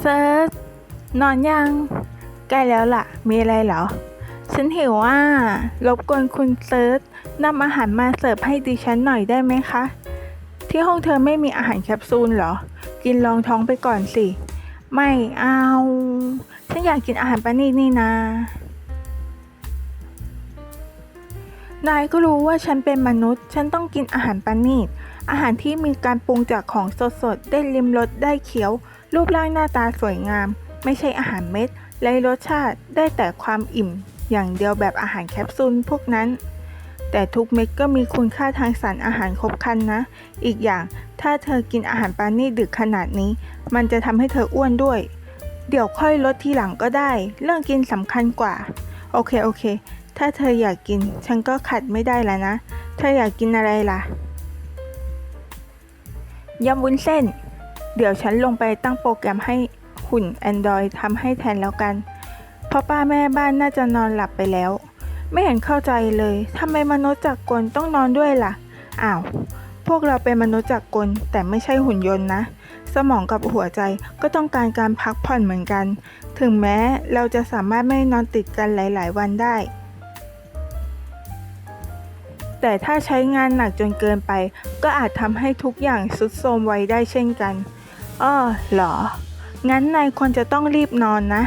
เซิร์ชนอนยัง ใกล้แล้วล่ะ มีอะไรเหรอ ฉันหิวอะรบกวนคุณเซิร์ชนำอาหารมาเสิร์ฟให้ดิฉันหน่อยได้ไหมคะ ที่ห้องเธอไม่มีอาหารแคปซูลเหรอ กินรองท้องไปก่อนสิ ไม่เอา ฉันอยากกินอาหารปานีตนี่นานายก็รู้ว่าฉันเป็นมนุษย์ ฉันต้องกินอาหารปานีตอาหารที่มีการปรุงจากของสดๆ ได้ลิมรสได้เคี้ยว รูปร่างหน้าตาสวยงาม ไม่ใช่อาหารเม็ดไรรสชาติได้แต่ความอิ่ม อย่างเดียวแบบอาหารแคปซูลพวกนั้น แต่ทุกเม็ดก็มีคุณค่าทางสารอาหารครบครันนะ อีกอย่างถ้าเธอกินอาหารปานีตดึกขนาดนี้ มันจะทำให้เธออ้วนด้วย เดี๋ยวค่อยลดทีหลังก็ได้ เรื่องกินสำคัญกว่า โอเคโอเค ถ้าเธออยากกิน ฉันก็ขัดไม่ได้แล้วนะ เธออยากกินอะไรล่ะยำวุ้นเส้น เดี๋ยวฉันลงไปตั้งโปรแกรมให้หุ่น Android ทำให้แทนแล้วกัน เพราะป้าแม่บ้านน่าจะนอนหลับไปแล้ว ไม่เห็นเข้าใจเลยทำไมมนุษย์จักรกลต้องนอนด้วยล่ะ อ้าว พวกเราเป็นมนุษย์จักรกลแต่ไม่ใช่หุ่นยนต์นะ สมองกับหัวใจก็ต้องการการพักผ่อนเหมือนกัน ถึงแม้เราจะสามารถไม่นอนติดกันหลาย ๆ วันได้ แต่ถ้าใช้งานหนักจนเกินไป ก็อาจทำให้ทุกอย่างสุดโทรมไวได้เช่นกัน อ้อเหรอ งั้นนายควรจะต้องรีบนอนนะ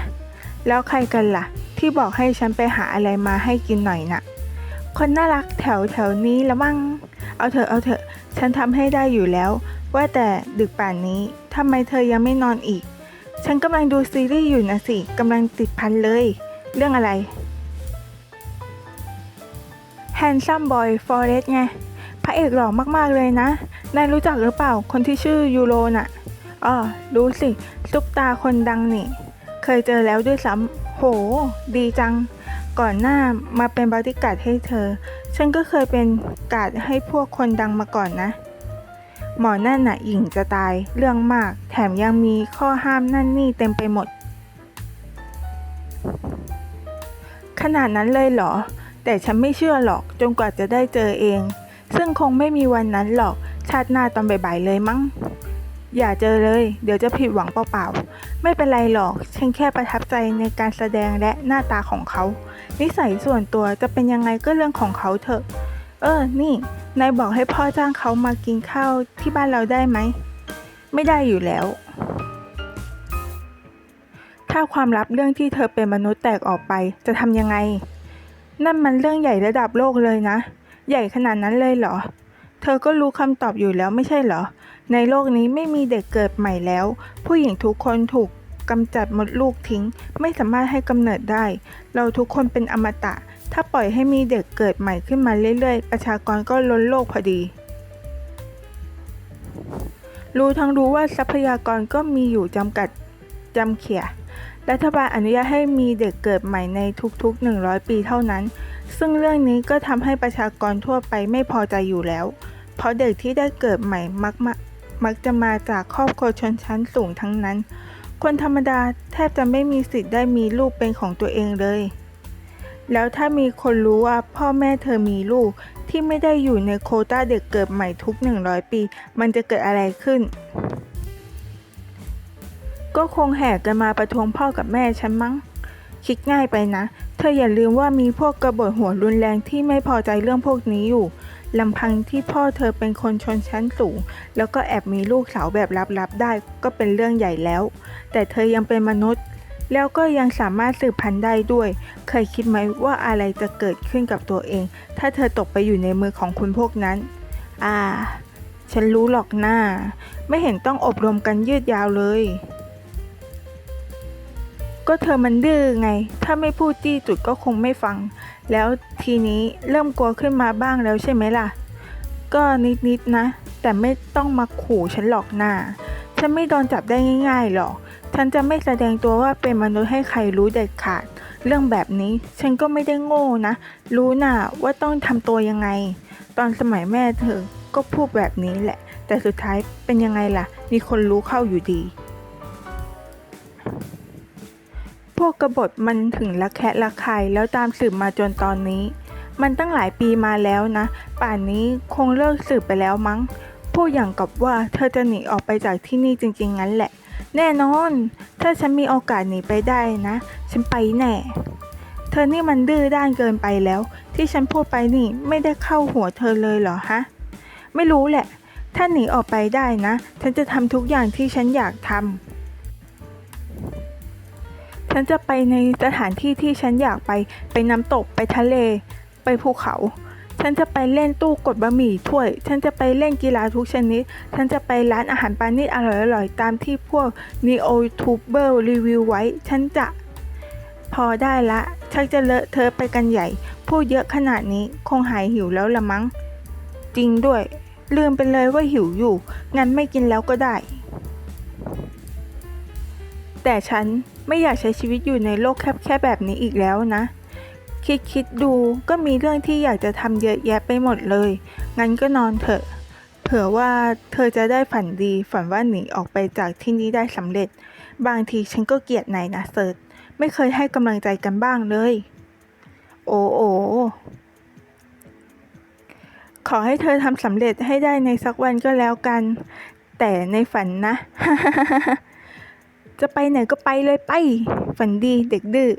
แล้วใครกันล่ะ ที่บอกให้ฉันไปหาอะไรมาให้กินหน่อยน่ะ คนน่ารักแถวแถวนี้ละมั่ง เอาเถอะเอาเถอะ ฉันทำให้ได้อยู่แล้ว ว่าแต่ดึกป่านนี้ทำไมเธอยังไม่นอนอีก ฉันกำลังดูซีรีส์อยู่นะสิกำลังติดพันเลย เรื่องอะไร Handsome Boy Forest ไงพระเอกหล่อมากๆเลยนะ นายรู้จักหรือเปล่า คนที่ชื่อยูโรน่ะ อ๋อรู้สิซุปตาคนดังนี่ เคยเจอแล้วด้วยซ้ำโห ดีจัง ก่อนหน้ามาเป็นบริการดให้เธอ ฉันก็เคยเป็นการดให้พวกคนดังมาก่อนนะ หมอนั่นน่ะหญิงจะตายเรื่องมาก แถมยังมีข้อห้ามนั่นนี่เต็มไปหมด ขนาดนั้นเลยเหรอ แต่ฉันไม่เชื่อหรอกจนกว่าจะได้เจอเอง ซึ่งคงไม่มีวันนั้นหรอกชาติหน้าตอนบ่ายๆเลยมั้ง อย่าเจอเลย เดี๋ยวจะผิดหวังเปล่าๆ ไม่เป็นไรหรอก ฉันแค่ประทับใจในการแสดงและหน้าตาของเขา นิสัยส่วนตัวจะเป็นยังไงก็เรื่องของเขาเถอะ เออ นี่ นายบอกให้พ่อจ้างเขามากินข้าวที่บ้านเราได้ไหม ไม่ได้อยู่แล้ว ถ้าความลับเรื่องที่เธอเป็นมนุษย์แตกออกไป จะทำยังไง นั่นมันเรื่องใหญ่ระดับโลกเลยนะ ใหญ่ขนาดนั้นเลยเหรอ เธอก็รู้คำตอบอยู่แล้วไม่ใช่เหรอ ในโลกนี้ไม่มีเด็กเกิดใหม่แล้ว ผู้หญิงทุกคนถูกกำจัดมดลูกทิ้ง ไม่สามารถให้กำเนิดได้ เราทุกคนเป็นอมตะ ถ้าปล่อยให้มีเด็กเกิดใหม่ขึ้นมาเรื่อยๆ ประชากรก็ล้นโลกพอดี รู้ทั้งรู้ว่าทรัพยากรก็มีอยู่จำกัดจำเขียรัฐบาลอนุญาตให้มีเด็กเกิดใหม่ในทุกๆ 100 ปีเท่านั้น ซึ่งเรื่องนี้ก็ทำให้ประชากรทั่วไปไม่พอใจอยู่แล้ว เพราะเด็กที่ได้เกิดใหม่มักมามักจะมาจากครอบครัวชนชั้นสูงทั้งนั้น คนธรรมดาแทบจะไม่มีสิทธิ์ได้มีลูกเป็นของตัวเองเลย แล้วถ้ามีคนรู้ว่าพ่อแม่เธอมีลูกที่ไม่ได้อยู่ในโคต้าเด็กเกิดใหม่ทุก 100 ปี มันจะเกิดอะไรขึ้น ก็คงแห่กันมาประท้วงพ่อกับแม่ฉันมั้ง คิดง่ายไปนะ ธออย่าลืมว่ามีพวกกบฏหัวรุนแรงที่ไม่พอใจเรื่องพวกนี้อยู่ลำพังที่พ่อเธอเป็นคนชนชั้นสูง แล้วก็แอบมีลูกสาวแบบลับๆได้ก็เป็นเรื่องใหญ่แล้ว แต่เธอยังเป็นมนุษย์ แล้วก็ยังสามารถสืบพันธุ์ได้ด้วย เคยคิดไหมว่าอะไรจะเกิดขึ้นกับตัวเอง ถ้าเธอตกไปอยู่ในมือของคุณพวกนั้น อ่า ฉันรู้หรอกหน้า ไม่เห็นต้องอบรมกันยืดยาวเลย ก็เธอมันดื้อไง ถ้าไม่พูดจี้จุดก็คงไม่ฟัง แล้วทีนี้เริ่มกลัวขึ้นมาบ้างแล้วใช่ไหมล่ะ ก็นิดๆนะแต่ไม่ต้องมาขู่ฉันหรอกหน้าฉันไม่โดนจับได้ง่ายๆหรอก ฉันจะไม่แสดงตัวว่าเป็นมนุษย์ให้ใครรู้เด็ดขาด เรื่องแบบนี้ฉันก็ไม่ได้โง่นะ รู้น่ะว่าต้องทำตัวยังไง ตอนสมัยแม่เธอก็พูดแบบนี้แหละ แต่สุดท้ายเป็นยังไงล่ะ มีคนรู้เข้าอยู่ดี พวกกบฏมันถึงละแคะละคายแล้วตามสืบมาจนตอนนี้ มันตั้งหลายปีมาแล้วนะ ป่านนี้คงเลิกสืบไปแล้วมั้ง พูดอย่างกับว่าเธอจะหนีออกไปจากที่นี่จริงๆงั้นแหละ แน่นอน ถ้าฉันมีโอกาสหนีไปได้นะ ฉันไปแน่ เธอนี่มันดื้อด้านเกินไปแล้ว ที่ฉันพูดไปนี่ไม่ได้เข้าหัวเธอเลยเหรอฮะ ไม่รู้แหละ ถ้าหนีออกไปได้นะ ฉันจะทำทุกอย่างที่ฉันอยากทำ ฉันจะไปในสถานที่ที่ฉันอยากไป ไปน้ำตก ไปทะเล ไปภูเขา ฉันจะไปเล่นตู้กดบะหมี่ถ้วย ฉันจะไปเล่นกีฬาทุกชนิด ฉันจะไปร้านอาหารปานิชอร่อยๆ ตามที่พวกนีโอทูเบอร์รีวิวไว้ ฉันจะพอได้ละ ชักจะเลอะเธอะไปกันใหญ่ พูดเยอะขนาดนี้คงหายหิวแล้วละมั้ง จริงด้วย ลืมไปเลยว่าหิวอยู่ งั้นไม่กินแล้วก็ได้ แต่ฉันไม่อยากใช้ชีวิตอยู่ในโลกแคบๆแบบนี้อีกแล้วนะ คิดคิดดูก็มีเรื่องที่อยากจะทำเยอะแยะไปหมดเลย งั้นก็นอนเถอะ เผื่อว่าเธอจะได้ฝันดีฝันว่าหนีออกไปจากที่นี่ได้สำเร็จ บางทีฉันก็เกลียดนายนะเซิร์ชไม่เคยให้กำลังใจกันบ้างเลย โอ้โอขอให้เธอทำสำเร็จให้ได้ในสักวันก็แล้วกัน แต่ในฝันนะ จะไปไหนก็ไปเลยไป ฝันดีเด็กดื้อ